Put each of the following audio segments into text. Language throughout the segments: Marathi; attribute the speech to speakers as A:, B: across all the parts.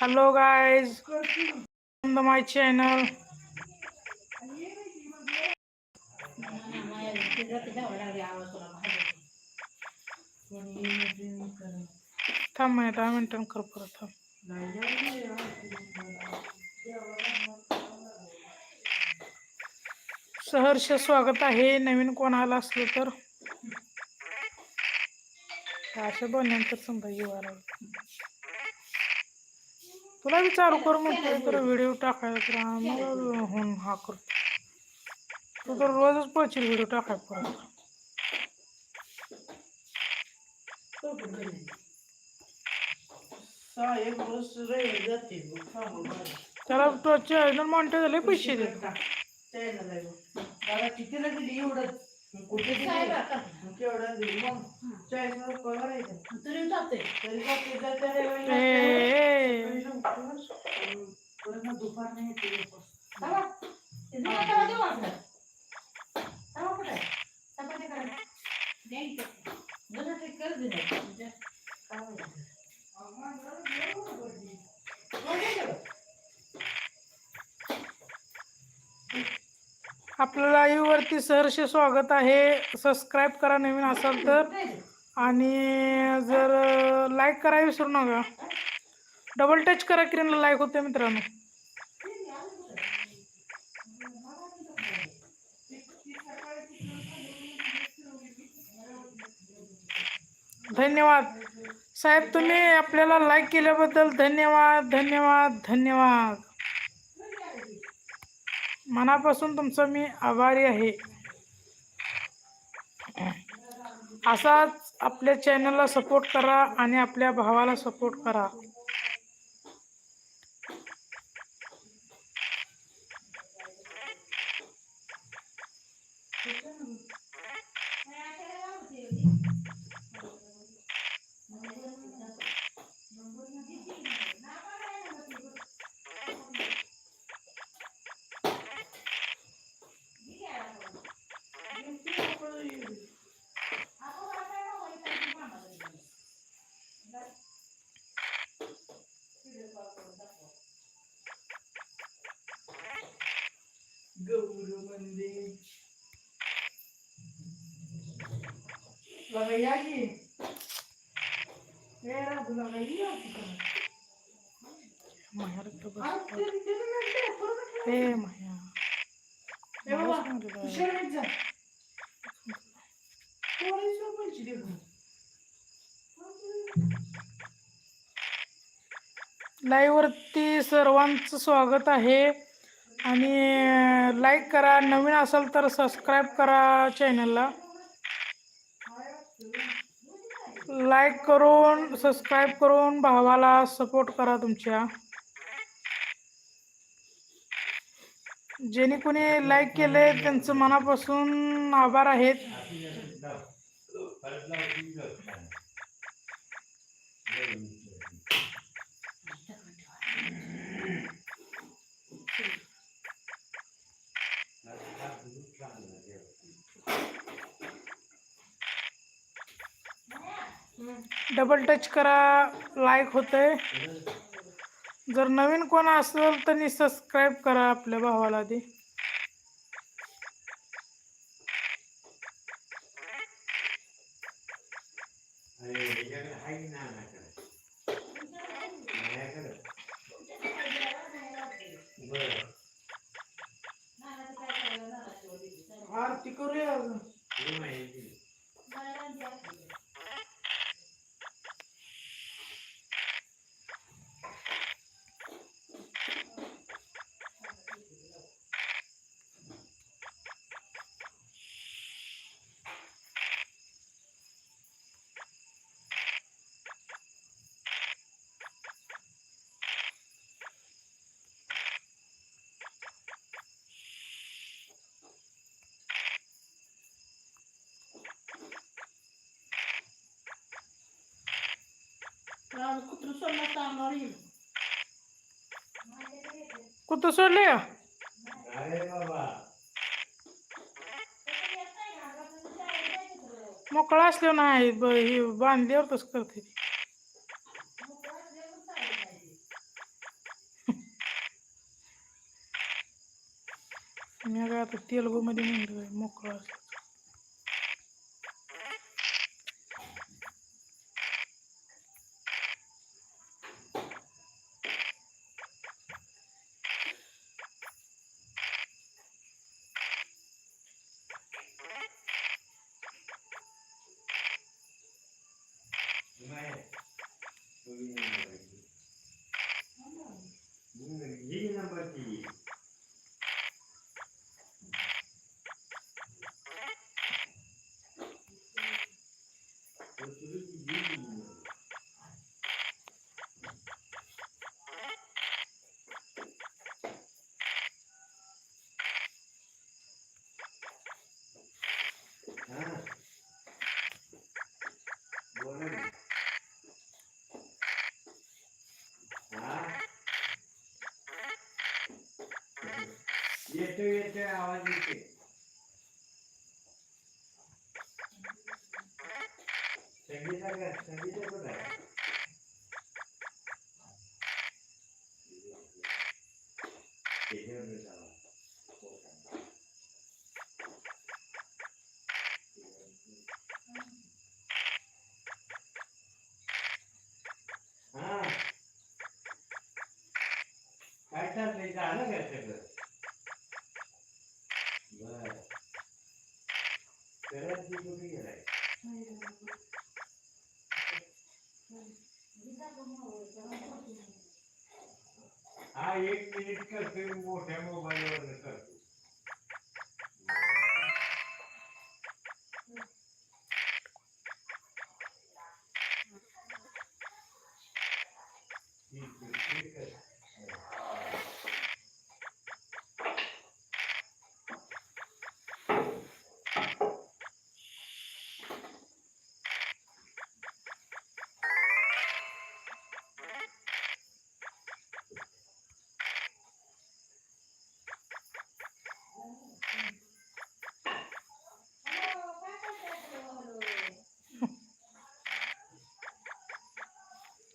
A: हॅलो गाईज माय चॅनल थांब मी दहा मिनिटं कर परत थांब. सहर्ष स्वागत आहे. नवीन कोण आला असलं तर? असं बोलल्यानंतर समजा येऊ तुला विचारू कर म्हणतो तर व्हिडिओ टाकायचा तर मग होऊन हा कर. तू तर रोजच पळशील व्हिडिओ टाकाय परत.
B: साहेब रोज रविवारी जाते
A: त्याला तो चॅनल मॉनिटर झाले पैसे दे
B: त्याला कुठे केवढं दिली? मग चाळीस हजार पगार आहे का? तरी जाते. जाते रविवारी जाते. लवकर. परत मग दुपार नाही येते
A: आपल्या लाईव्ह वरती सहर्ष स्वागत आहे. सबस्क्राईब करा नवीन असाल तर. आणि जर लाईक करा विसरू नका. डबल टच करा किरणला लाईक होते मित्रांनो. धन्यवाद. साहेब तुम्ही आपल्याला लाईक केल्याबद्दल धन्यवाद धन्यवाद धन्यवाद. मनापासून तुमचं मी आभारी आहे. असाच आपल्या चॅनलला सपोर्ट करा आणि आपल्या भावाला सपोर्ट करा
B: गौर मंदिर लगा या की ए राजू लगा या की का?
A: माया रक्त बस.
B: अरे ते- ते नाही ते, परत नाही.
A: ए माया
B: ए बाबा,
A: मला सांगितलं.
B: हुशार आहेत गं.
A: लाईव्ह वरती सर्वांचं स्वागत आहे. आणि लाईक करा. नवीन असाल तर सबस्क्राईब करा चॅनलला लाईक करून सबस्क्राईब करून भावाला सपोर्ट करा तुमच्या. ज्यांनी कोणी लाईक केले त्यांचं मनापासून आभार आहेत. डबल टच करा लाईक होतंय. जर नवीन कोण असेल तर सबस्क्राईब करा आपल्या भावाला आधी. Kutusole sama orang ini. Kutusole ya?
C: Iya bapak. Maklasisnya naik, itu di banding
D: येतो येतो आवाज येते संगीता का संगीता कुठं आहे त्याच्यावर जावा. हो का? हा काय चाललंय झालं का सगळं बर करत ती कुठे गेलाय हा एक मिनिट करतोय मोठ्या मोबाईलवर करतो ठीक आहे, ठीक आहे.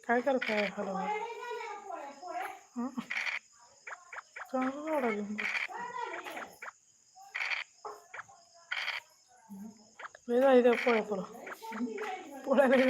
C: काय करताय हॅलो हां चांगलं गाडा घेऊन बस. लय झाली त्या पोळ्या पोळा पोळ्या लय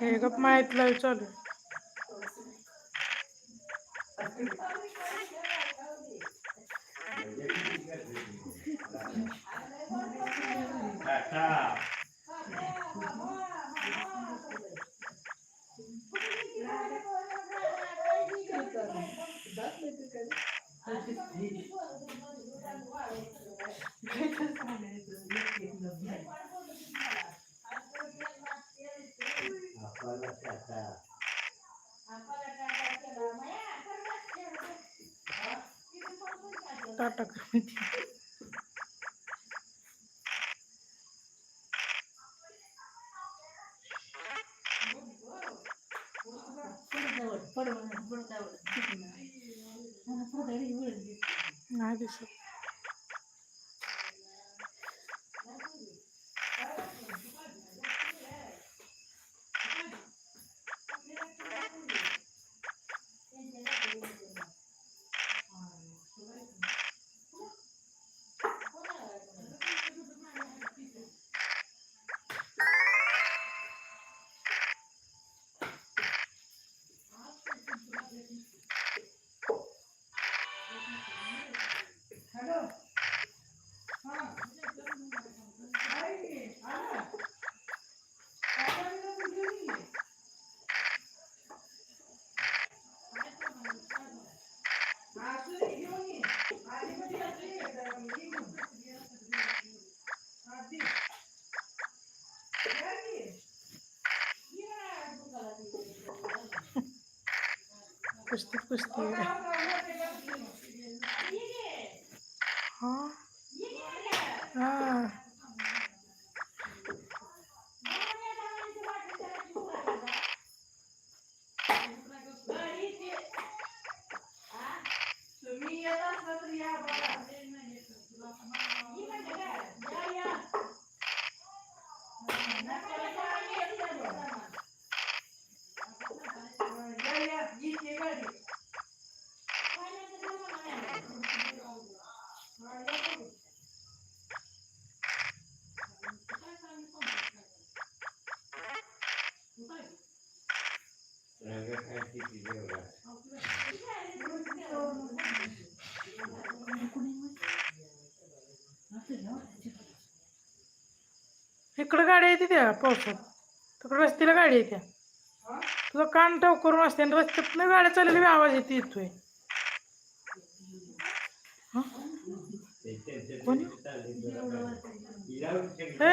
C: हे गप माहीत लाईव्ह चालू आहे.
D: टाटा. टाटा.
C: टाटा नाही दिसत Custa, custa.
A: इकडं गाडी येते त्या पावसात तिकडं रस्त्याला गाडी येते तुझं कान ठेव करून असते आणि रस्त्यातनं गाड्या चाललेली बी आवाज येते येतोय हं? कोणी? हे?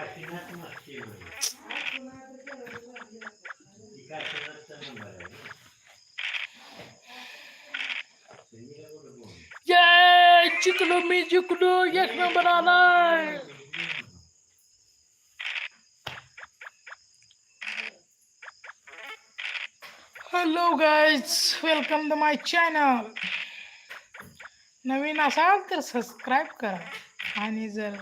C: काशीनाथ काशीनाथचा नंबर आहे
A: जय जिंकलो मी जिंकलो एक नंबर आलाय hello guys welcome to my channel नवीन असाल तर सबस्क्राईब करा. आणि जर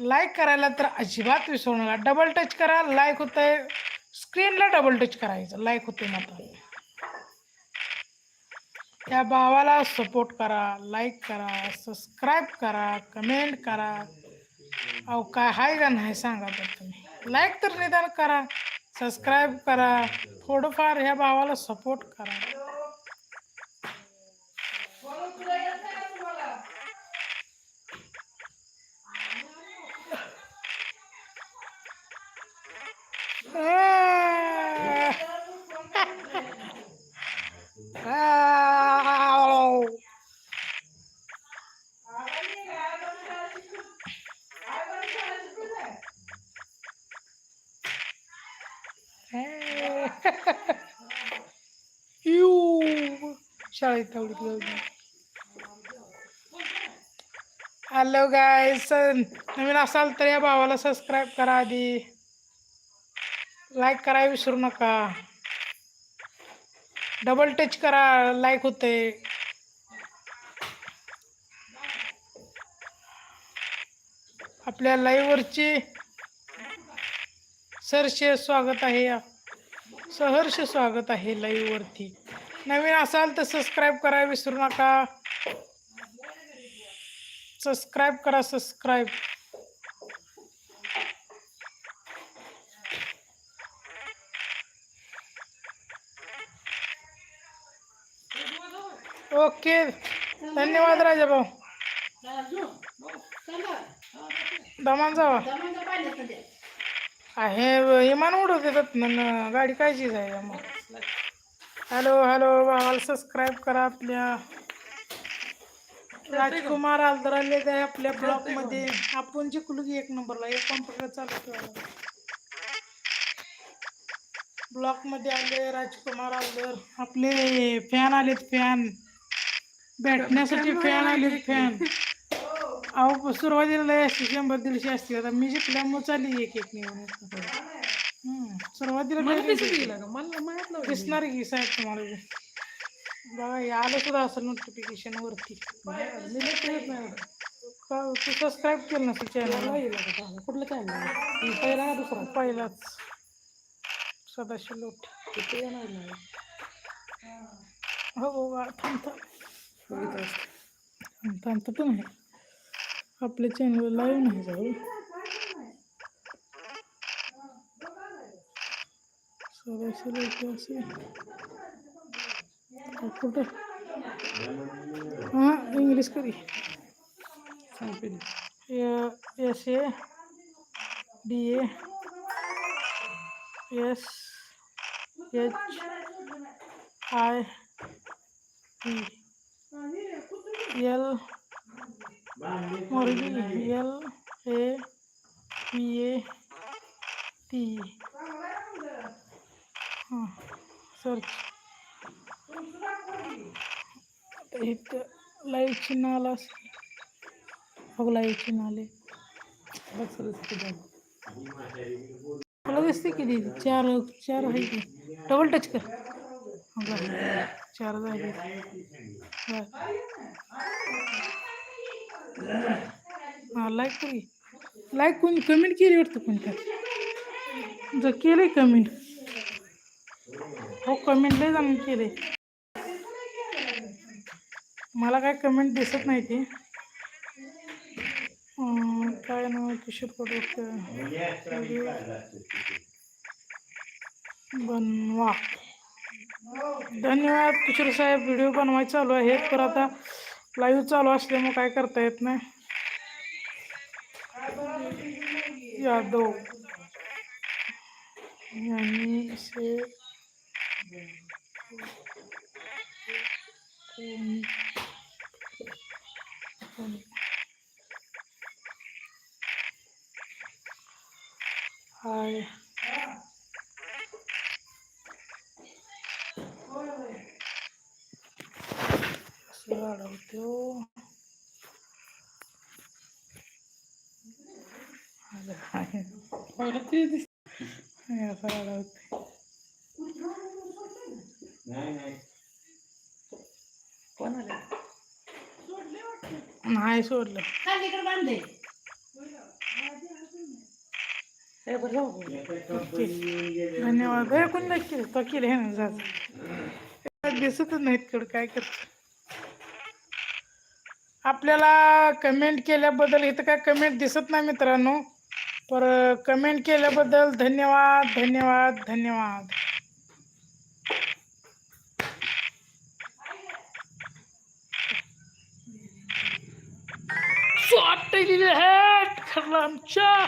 A: लाईक करायला तर अजिबात विसरू नका. डबल टच करा लाईक होतंय. स्क्रीनला डबल टच करायचं. लाईक होते मात्र. त्या भावाला सपोर्ट करा लाईक करा सबस्क्राईब करा कमेंट करा. अहो काय हाय का नाही सांगा तर तुम्ही. लाईक तर निदान करा सबस्क्राईब करा. थोडंफार ह्या भावाला सपोर्ट करा. शाळेत तेवढी हॅलो गाय नवीन असाल तर या भावाला सबस्क्राईब करा आधी लाईक करायला विसरू नका. डबल टच करा लाईक होते आपल्या लाईव्हवरची सरसे स्वागत आहे. सहर्ष स्वागत आहे लाईव्हवरती नवीन असाल तर सबस्क्राईब करायला विसरू नका. सबस्क्राईब करा सबस्क्राईब ओके. धन्यवाद राजा भाऊ दमान जावा. आहे विमान उडवत येतात ना गाडी कायचीच आहे मग. हॅलो हॅलो भावाला सबस्क्राईब करा आपल्या. राजकुमार आलदर आले आहे आपल्या ब्लॉकमध्ये आपण जिंकलो की एक नंबरला एक कॉम्प्युटर चालू ठेवायला ब्लॉकमध्ये आले राजकुमार आलदर. आपले फॅन आलेत फॅन भेटण्यासाठी फॅन। आलेत फॅन अहो सुरुवातीला आता मी चालली एक एक निघून सुरुवातीला दिसणार की साहेब तुम्हाला बघा आलं सुद्धा असं नोटिफिकेशन वरती तू सबस्क्राईब केलं नसेल चॅनल कुठलं चॅनल पहिला दुसरा पहिलाच सदाशिव लोट। हो। हो थांब थांब थांब थांब तर नाही आपल्या चॅनल लाईव्ह नाही जाऊ सरासरी इथे असेल का कुठं हां English curry S A D A S H I P L मुर्गी L A P A T हां सर्च इथं लाईव्ह चिन्ह आलं असेल. हो लाईव्ह चिन्ह आले. मला दिसते किती चार चार आहे की? डबल टच कर. चार आहे बरं. हां लाईक करी लाईक कोणी कमेंट केली वाटतं कोणत्या? जर केलं कमेंट हो कमेंट लय जाणून केले मला काय कमेंट दिसत नाही ते. काय नाव किशोर बनवा. धन्यवाद किशोर साहेब. व्हिडिओ बनवायचा चालू आहे तर आता लाईव्ह चालू असल्यामुळे काय करता येत नाही. यादव. यांनी से हाय. वाढवतो हे असं वाढवते नाही सोडलं धन्यवाद हे कोणी नाही केलं तो केलं हे ना जात दिसतच नाहीत कडं काय करत आपल्याला कमेंट केल्याबद्दल इथं काय कमेंट दिसत नाही मित्रांनो. पर कमेंट केल्याबद्दल धन्यवाद धन्यवाद धन्यवाद. स्वाट आमच्या.